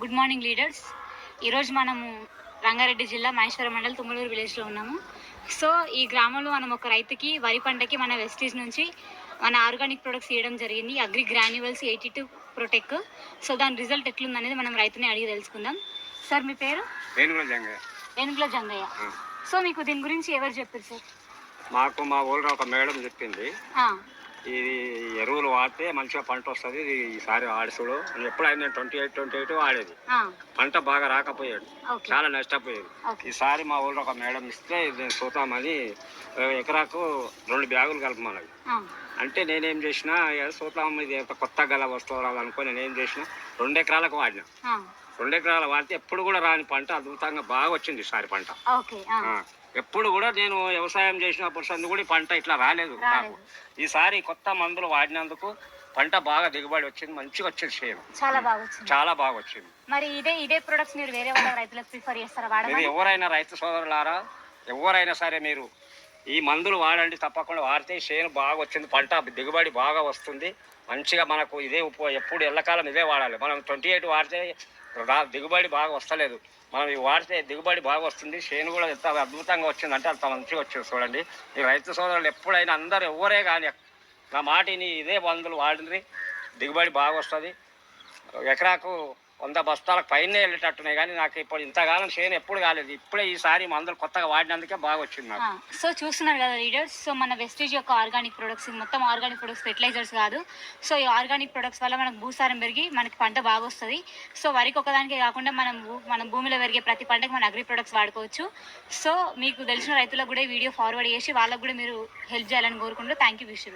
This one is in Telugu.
గుడ్ మార్నింగ్ లీడర్స్ ఈరోజు మనము రంగారెడ్డి జిల్లా మహేశ్వరం మండల్ తుమ్మలూరు విలేజ్లో ఉన్నాము. సో ఈ గ్రామంలో మనం ఒక రైతుకి వరి పంటకి మన వెస్టీజ్ నుంచి మన ఆర్గానిక్ ప్రొడక్ట్స్ ఇవ్వడం జరిగింది. Agri granules eighty two protek so దాని రిజల్ట్ ఎట్లుందనేది మనం రైతుని అడిగి తెలుసుకుందాం. సార్ మీ పేరు? నేను కూడా జంగ ఏనుగుల జంగయ్య సో మీకు దీని గురించి ఎవరు చెప్పారు సార్ మాకు మా ఊళ్ళో ఒక మేడం చెప్పింది. ఇది ఎరువులు వాడితే మంచిగా పంట వస్తుంది. ఇది ఈసారి ఆడుచుడు ఎప్పుడైనా ట్వంటీ ఎయిట్ ట్వంటీ ఎయిట్ వాడేది. పంట బాగా రాకపోయాడు. చాలా నష్టపోయేది ఈసారి మా ఊళ్ళో ఒక మేడం ఇస్తే ఇది చూద్దామని ఎకరాకు రెండు బ్యాగులు కలపమన్నది అంటే నేనేం చేసిన "ఏ, చూద్దాం ఇది కొత్త గల వస్తువు అనుకొని నేనేం చేసిన రెండు ఎకరాలకు వాడిన. రెండు ఎకరాలు వాడితే ఎప్పుడు కూడా రాని పంట అద్భుతంగా బాగా వచ్చింది ఈసారి పంట. ఎప్పుడు కూడా నేను వ్యవసాయం చేసినప్పుడు సంది కూడా పంట ఇట్లా రాలేదు. నాకు. ఈసారి కొత్త మందులు వాడినందుకు పంట బాగా దిగుబడి వచ్చింది మంచిగా వచ్చింది చేను చాలా బాగా వచ్చింది చాలా బాగా వచ్చింది మరి ఇదే ఇదే ప్రొడక్ట్స్ మీరు వేరే వాళ్ళ రైతులకు ప్రిఫర్ చేస్తారా? ఇది వాడమని ఎవరైనా రైతు సోదరులారా ఎవరైనా సరే మీరు ఈ మందులు వాడండి తప్పకుండా వాడితే చేను బాగా వచ్చింది పంట దిగుబడి బాగా వస్తుంది మంచిగా మనకు ఇదే ఉప ఎప్పుడు ఎల్లకాలం ఇదే వాడాలి. మనం ట్వంటీ ఎయిట్ వాడితే రా దిగుబడి బాగా వస్తలేదు. మనం ఇవి వాడితే దిగుబడి బాగా వస్తుంది. చేను కూడా ఎంత అద్భుతంగా వచ్చిందంటే అంత మంచిగా వచ్చింది చూడండి. ఈ రైతు సోదరులు ఎప్పుడైనా అందరూ ఎవరే కానీ నా మాటిని ఇదే మందులు వాడింది దిగుబడి బాగా వస్తుంది. ఎకరాకు వంద బస్తాలకు పైన వెళ్ళేటట్టున్నాయి. కానీ నాకు ఇప్పుడు ఇంతకాలం చేయను ఎప్పుడు కాలేదు. ఇప్పుడే ఈసారి మందులు కొత్తగా వాడినందుకే బాగా వచ్చింది నాకు సో చూస్తున్నారు కదా లీడర్స్ సో మన వెస్టేజ్ యొక్క ఆర్గానిక్ ప్రొడక్ట్స్ మొత్తం ఆర్గానిక్ ప్రొడక్ట్స్ ఫెర్టిలైజర్స్ కాదు. సో ఈ ఆర్గానిక్ ప్రొడక్ట్స్ వల్ల మనకు భూసారం పెరిగి మనకి పంట బాగా వస్తుంది సో వరికి ఒకదానికే కాకుండా మనం మన భూమిలో పెరిగే ప్రతి పంటకి మన అగ్రి ప్రొడక్ట్స్ వాడుకోవచ్చు. సో మీకు తెలిసిన రైతులకు కూడా ఈ వీడియో ఫార్వర్డ్ చేసి వాళ్ళకు కూడా మీరు హెల్ప్ చేయాలని కోరుకుంటూ థ్యాంక్ యూ విషయం